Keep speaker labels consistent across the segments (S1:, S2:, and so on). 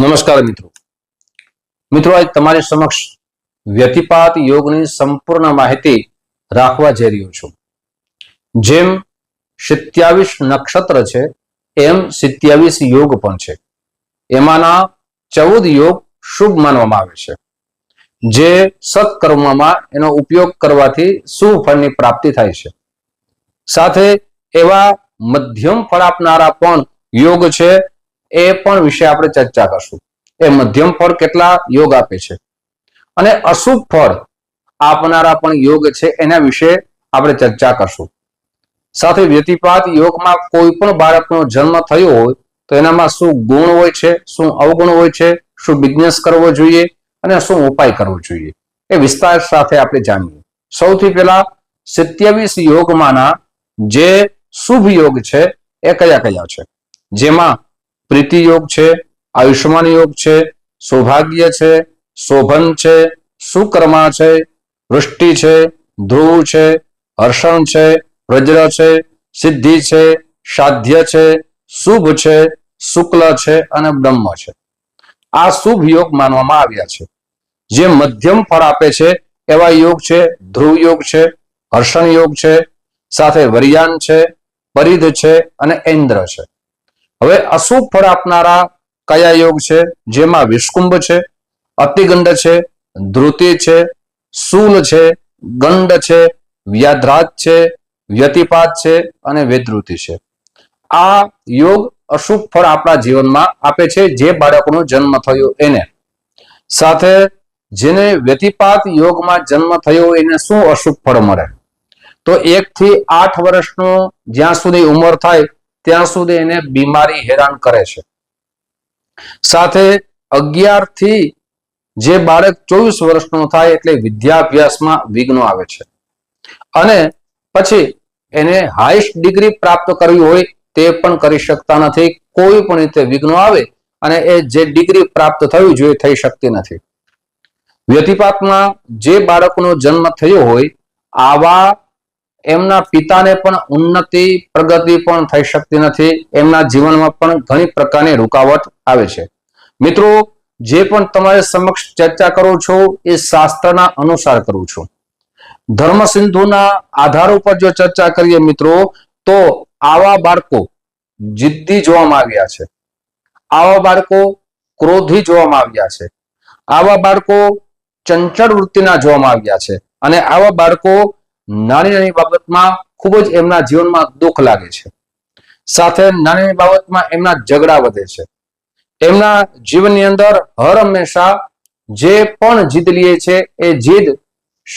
S1: નમસ્કાર મિત્રો. મિત્રો, આજ તમારી સમક્ષ વ્યતિપાત યોગની સંપૂર્ણ માહિતી રાખવા જઈ રહ્યો છું. જેમ સિત્યાવીસ નક્ષત્ર છે, એમ સિત્યાવીસ યોગ પણ છે. એમાંના ચૌદ યોગ શુભ માનવામાં આવે છે. જે સત્કર્મમાં એનો ઉપયોગ કરવાથી શુભ ફળની પ્રાપ્તિ થાય છે. સાથે એવા મધ્યમ ફળ આપનારા પણ યોગ છે એ પણ વિશે આપણે ચર્ચા કરશું. એ મધ્યમ ફળ કેટલા યોગ આપે છે? અને અશુભ ફળ આપનારા પણ યોગ છે એના વિશે આપણે ચર્ચા કરશું. સાથે વ્યતિપાત યોગમાં કોઈ પણ બાળકનો જન્મ થયો હોય તો એનામાં શું ગુણ હોય છે, શું અવગુણ હોય છે, શું બિઝનેસ કરવો જોઈએ અને શું ઉપાય કરવો જોઈએ? એ વિસ્તાર સાથે આપણે જાણીએ. સૌથી પહેલા સિત્યાવીસ યોગમાંના જે શુભ યોગ છે એ કયા કયા છે? જેમાં પ્રીતિ યોગ છે, આયુષ્યમાન યોગ છે, સૌભાગ્ય છે, શોભન છે, સુકર્મા છે, વૃષ્ટિ છે, ધ્રુવ છે, હર્ષણ છે વજ્ર છે, સિદ્ધિ છે, સાધ્ય છે, શુભ છે, શુક્લ છે અને બ્રહ્મ છે. આ શુભ યોગ માનવામાં આવ્યા છે. જે મધ્યમ ફળ આપે છે, એવા યોગ છે, ધ્રુવ યોગ છે, હર્ષણ યોગ છે, સાથે વરિયાન છે, પરિધ છે અને ઇન્દ્ર છે. હવે અશુભ ફળ આપનારા કયા યોગ છે? જેમાં વિષ્કુંભ છે અતિગંડ છે ધ્રુતિ છે શૂલ છે ગંડ છે, વ્યાધ્રાજ છે, વ્યતિપાત છે અને વેદૃતિ છે. આ યોગ અશુભ ફળ આપણા જીવનમાં આપે છે જે બાળકોનો જન્મ થયો એને. સાથે જેને વ્યતિપાત યોગમાં જન્મ થયો એને શું અશુભ ફળ મળે? તો એક થી આઠ વર્ષનો જ્યાં સુધી ઉંમર થાય ત્યાં સુધી એને બીમારી હેરાન કરે છે. સાથે અગિયારથી જે બાળક ચોવીસ વર્ષનો થાય એટલે વિદ્યાભ્યાસમાં વિઘ્નો આવે છે. અને પછી એને હાઈસ્ટ ડિગ્રી પ્રાપ્ત કરવી હોય તે પણ કરી શકતા નથી. કોઈ પણ રીતે વિઘ્નો આવે અને એ જે ડિગ્રી પ્રાપ્ત થવી જોઈએ થઈ શકતી નથી. વ્યતિપાતમાં જે બાળકનો જન્મ થયો હોય આવા એમના પિતાને પણ ઉન્નતિ, પ્રગતિ પણ થઈ શકતી નથી. એમના જીવનમાં પણ ઘણી પ્રકારની રૂકાવટ આવે છે. મિત્રો, જે પણ તમારે સમક્ષ ચર્ચા કરું છું, એ શાસ્ત્રના અનુસાર કરું છું. ધર્મ સિંધુના આધાર ઉપર જો ચર્ચા કરીએ મિત્રો, તો આવા બાળકો જિદ્દી જોવામાં આવ્યા છે. આવા બાળકો ક્રોધી જોવામાં આવ્યા છે. આવા બાળકો ચંચળ વૃત્તિના જોવામાં આવ્યા છે. અને આવા બાળકો નાની નાની બાબતમાં ખૂબ જ એમના જીવનમાં દુઃખ લાગે છે. સાથે નાની નાની બાબતમાં એમના ઝઘડા વધે છે. એમના જીવનની અંદર હર હંમેશા જે પણ જીદ લીએ છે, એ જીદ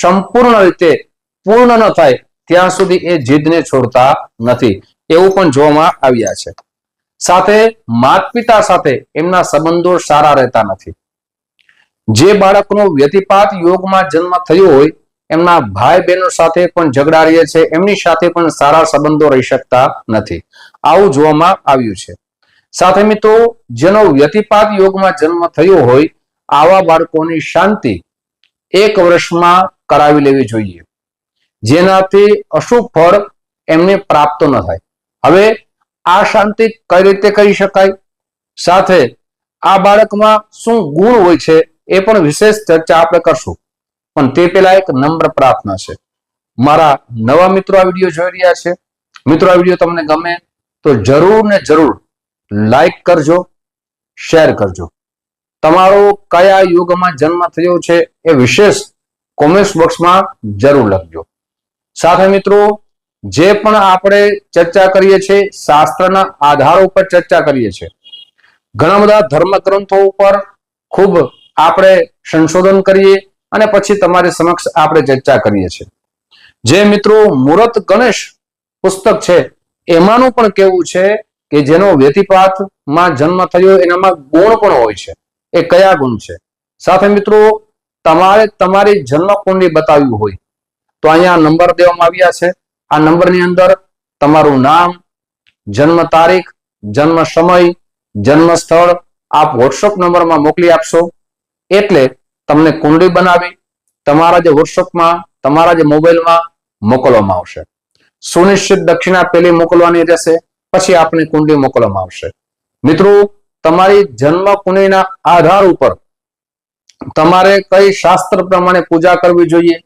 S1: સંપૂર્ણ રીતે પૂર્ણ ન થાય ત્યાં સુધી એ જીદને છોડતા નથી. એવું પણ જોવામાં આવ્યા છે. સાથે માતા પિતા સાથે એમના સંબંધો સારા રહેતા નથી. જે બાળકનો વ્યતિપાત યોગમાં જન્મ થયો હોય એમના ભાઈ બહેનો સાથે પણ ઝઘડા રહે છે, એમની સાથે પણ સારા સંબંધો રહી શકતા નથી. આવું જોવામાં આવ્યું છે. સાથે મિત્રો, જેનો વ્યતિપાત યોગમાં જન્મ થયો હોય, આવા બાળકોની શાંતિ એક વર્ષમાં કરાવી લેવી જોઈએ. જેનાથી અશુભ ફળ એમને પ્રાપ્ત ન થાય. હવે આ શાંતિ કઈ રીતે કરી શકાય? સાથે આ બાળકમાં શું ગુણ હોય છે, એ પણ વિશેષ ચર્ચા આપણે કરશું. પણ તે પહેલા એક નમ્ર પ્રાર્થના છે. મારા નવા મિત્રો આ વીડિયો જોઈ રહ્યા છે. મિત્રો, આ વીડિયો તમને ગમે તો જરૂર ને જરૂર લાઈક કરજો શેર કરજો. તમારો કયા યુગમાં જન્મ થયો છે એ વિશેષ કોમેન્ટ બોક્સમાં જરૂર લખજો. સાથે મિત્રો, જે પણ આપણે ચર્ચા કરીએ છીએ, શાસ્ત્રના આધાર ઉપર ચર્ચા કરીએ છીએ. ઘણા બધા ધર્મ ગ્રંથો ઉપર ખૂબ આપણે સંશોધન કરીએ અને પછી તમારી સમક્ષ આપણે ચર્ચા કરીએ છીએ. જે મિત્રો મુરત ગણેશ પુસ્તક છે, એમાંનું પણ કેવું છે કે જેનો વ્યતિપાતમાં જન્મ થયો, એનામાં ગુણ પણ હોય છે. એ કયા ગુણ છે? સાથે મિત્રો, તમારે તમારી જન્મ કુંડલી બતાવ્યું હોય, તો અહીંયા નંબર દેવામાં આવ્યા છે. આ નંબરની અંદર તમારું નામ, જન્મ તારીખ, જન્મ સમય, જન્મ સ્થળ, આપ વોટ્સઅપ નંબરમાં મોકલી આપશો. એટલે તમને કુંડળી બનાવી, તમારા જે વોટ્સઅપમાં તમારા જે મોબાઈલમાં મોકલવામાં આવશે. સુનિશ્ચિત દક્ષિણા પેલી મોકલવાની રહેશે, પછી આપની કુંડળી મોકલવામાં આવશે. મિત્રો, તમારી જન્મ કુંડળીના આધાર ઉપર તમારે કઈ શાસ્ત્ર પ્રમાણે પૂજા કરવી જોઈએ?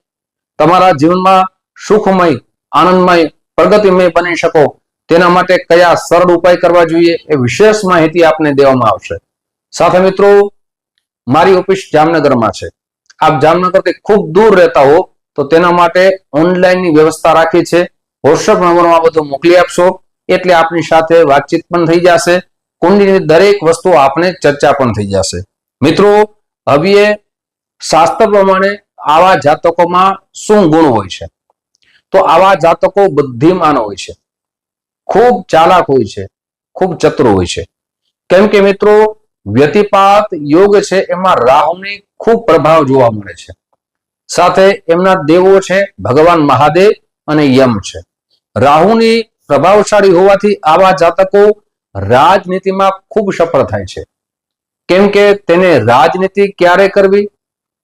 S1: તમારા જીવનમાં સુખમય, આનંદમય, પ્રગતિમય બની શકો. તેના માટે કયા સરળ ઉપાય કરવા જોઈએ? એ વિશેષ માહિતી આપને દેવામાં આવશે. સાથે મિત્રો મારી ઓફિસ જામનગરમાં છે. આપ જામનગરથી ખૂબ દૂર રહેતા હો, તો તેના માટે ઓનલાઈનની વ્યવસ્થા રાખી છે. વોટ્સઅપ નંબરમાં બધું મોકલી આપશો. એટલે આપની સાથે વાતચીત પણ થઈ જશે. કુંડલીની દરેક વસ્તુ આપણે ચર્ચા પણ થઈ જશે. મિત્રો હવે શાસ્ત્ર પ્રમાણે આવા જાતકોમાં શું ગુણ હોય છે? તો આવા જાતકો બુદ્ધિમાન હોય છે. ખૂબ ચાલાક હોય છે. ખૂબ ચતુર હોય છે. કેમ કે મિત્રો વ્યતિપાત યોગ છે એમાં રાહુની ખૂબ પ્રભાવ જોવા મળે છે. સાથે એમના દેવો છે ભગવાન મહાદેવ અને યમ છે. રાહુની પ્રભાવશાળી હોવાથી આવા જાતકો રાજનીતિમાં ખૂબ સફળ થાય છે. કેમ કે તેને રાજનીતિ ક્યારે કરવી?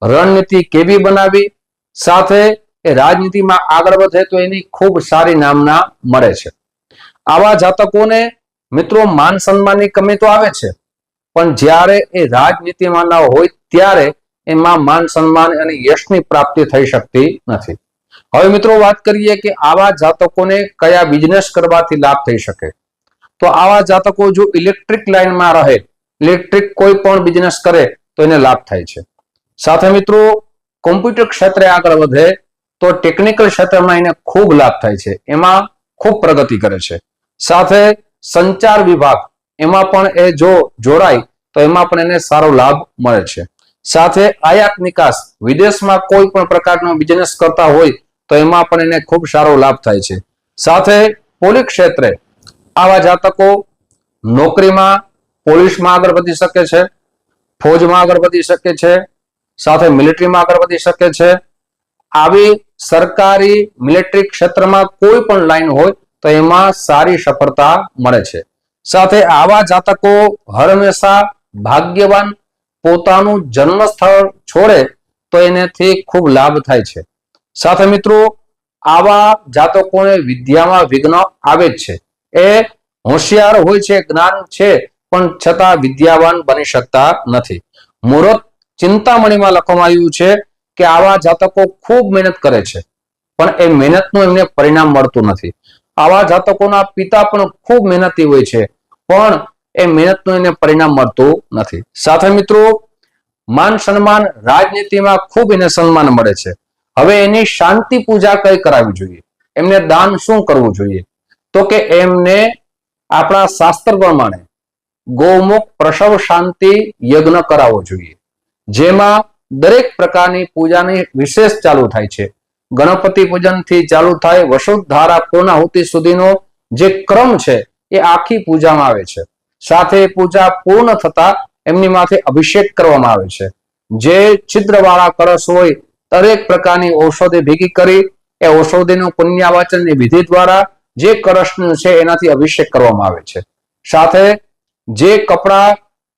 S1: રણનીતિ કેવી બનાવી સાથે એ રાજનીતિમાં આગળ વધે તો એની ખૂબ સારી નામના મળે છે. આવા જાતકોને મિત્રો માન સન્માનની કમી તો આવે છે. પણ જ્યારે એ રાજનીતિમાં ના હોય ત્યારે એમાં માન સન્માન અને યશની પ્રાપ્તિ થઈ શકતી નથી. હવે મિત્રો વાત કરીએ કે આવા જાતકોને કયા બિઝનેસ કરવાથી લાભ થઈ શકે? તો આવા જાતકો જો ઇલેક્ટ્રિક લાઇનમાં રહે ઇલેક્ટ્રિક કોઈ પણ બિઝનેસ કરે, તો એને લાભ થાય છે. સાથે મિત્રો કોમ્પ્યુટર ક્ષેત્રે આગળ વધે, તો ટેકનિકલ ક્ષેત્રમાં એને ખૂબ લાભ થાય છે. એમાં ખૂબ પ્રગતિ કરે છે. સાથે સંચાર વિભાગ એમાં પણ એ જો જોડાય, તો એમાં પણ એને સારો લાભ મળે છે. સાથે આયાત નિકાસ, વિદેશમાં કોઈ પણ પ્રકારનો બિઝનેસ કરતા હોય, તો એમાં પણ એને ખૂબ સારો લાભ થાય છે. સાથે પોલીસ ક્ષેત્રે આવા જાતકો નોકરીમાં પોલીસમાં આગળ વધી શકે છે, ફોજમાં આગળ વધી શકે છે, સાથે મિલિટરીમાં આગળ વધી શકે છે. આવી સરકારી મિલિટરી ક્ષેત્રમાં કોઈ પણ લાઈન હોય, તો એમાં સારી સફળતા મળે છે. સાથે આવા જાતકો હંમેશા ભાગ્યવાન પોતાનું જન્મ સ્થળ છોડે તો એનાથી ખૂબ લાભ થાય છે. સાથે મિત્રો, આવા જાતકોને વિદ્યામાં વિઘ્ન આવે જ છે. એ હોશિયાર હોય છે, જ્ઞાન છે, પણ છતાં વિદ્યાવાન બની શકતા નથી. મુહૂર્ત ચિંતામણીમાં લખવામાં આવ્યું છે કે આવા જાતકો ખૂબ મહેનત કરે છે, પણ એ મહેનતનું એમને પરિણામ મળતું નથી. આવા જાતકોના પિતા પણ ખૂબ મહેનતી હોય છે, પણ એ મહેનતનું એને પરિણામ મળતું નથી. સાથે મિત્રો, માન સન્માન રાજનીતિમાં ખૂબ એને સન્માન મળે છે. હવે એની શાંતિ પૂજા કઈ કરાવવી જોઈએ? એમને દાન શું કરવું જોઈએ? તો કે એમને આપણા શાસ્ત્ર પ્રમાણે ગૌમુખ પ્રસવ શાંતિ યજ્ઞ કરાવવો જોઈએ. જેમાં દરેક પ્રકારની પૂજાની વિશેષ ચાલુ થાય છે. ગણપતિ પૂજનથી ચાલુ થાય વસુધારા પૂર્ણાહુતિ સુધીનો જે ક્રમ છે, એ આખી પૂજામાં આવે છે. સાથે પૂજા પૂર્ણ થતા એમની માથે અભિષેક કરવામાં આવે છે. જે છિદ્રવાળા કળશ હોય, દરેક પ્રકારની ઔષધિ ભેગી કરી, એ ઔષધિનું પુણ્યાવાચનની વિધિ દ્વારા જે કળશનું છે, એનાથી અભિષેક કરવામાં આવે છે. સાથે જે કપડા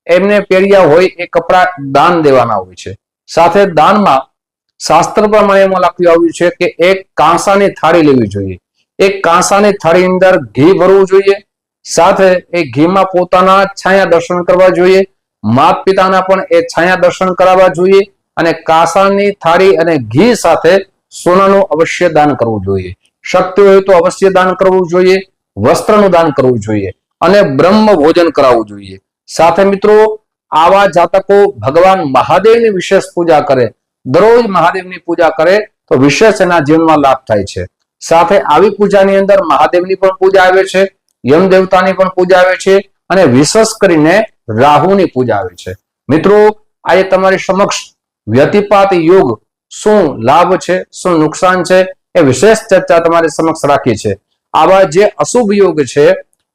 S1: એમને પહેર્યા હોય, એ કપડા દાન દેવાના હોય છે. સાથે દાનમાં શાસ્ત્ર પ્રમાણે એમાં લખ્યું આવ્યું છે કે એક કાંસાની થાળી લેવી જોઈએ. એક કાંસાની થાળી અંદર ઘી ભરવું જોઈએ. સાથે એ ઘીમાં પોતાના છાયા દર્શન કરવા જોઈએ. માત પિતાના પણ એ છાયા દર્શન કરાવવા જોઈએ અને કાંસાની થાળી અને ઘી સાથે સોનાનું અવશ્ય દાન કરવું જોઈએ. શક્તિ હોય તો અવશ્ય દાન કરવું જોઈએ. વસ્ત્રનું દાન કરવું જોઈએ અને બ્રહ્મ ભોજન કરાવવું જોઈએ. સાથે મિત્રો, આવા જાતકો ભગવાન મહાદેવની વિશેષ પૂજા કરે દરરોજ મહાદેવની પૂજા કરે તો વિશેષ એના જીવનમાં લાભ થાય છે. સાથે આવી પૂજાની અંદર મહાદેવની પણ પૂજા આવે છે યમ દેવતાની પણ પૂજા આવે છે અને વિશેષ કરીને રાહુની પૂજા આવે છે. મિત્રો, આજે તમારી સમક્ષ વ્યતિપાત યોગ શું લાભ છે, શું નુકસાન છે એ વિશેષ ચર્ચા તમારી સમક્ષ રાખી છે. આવા જે અશુભ યોગ છે,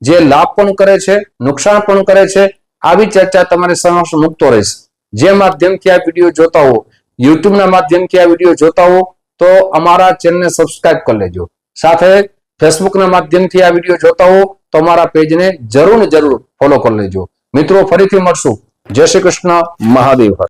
S1: જે લાભ પણ કરે છે, નુકસાન પણ કરે છે, આવી ચર્ચા તમારી સમક્ષ મૂકતો રહીશ. જે માધ્યમથી આ વીડિયો જોતા હો યુટ્યુબના માધ્યમથી આ વીડિયો જોતા હો, તો અમારા ચેનલને સબસ્ક્રાઇબ કરી લેજો. સાથે ફેસબુકના માધ્યમથી આ વીડિયો જોતા હો, તો અમારા પેજને જરૂર ને જરૂર ફોલો કરી લેજો. મિત્રો, ફરીથી મળશું. જય શ્રી કૃષ્ણ. મહાદેવ.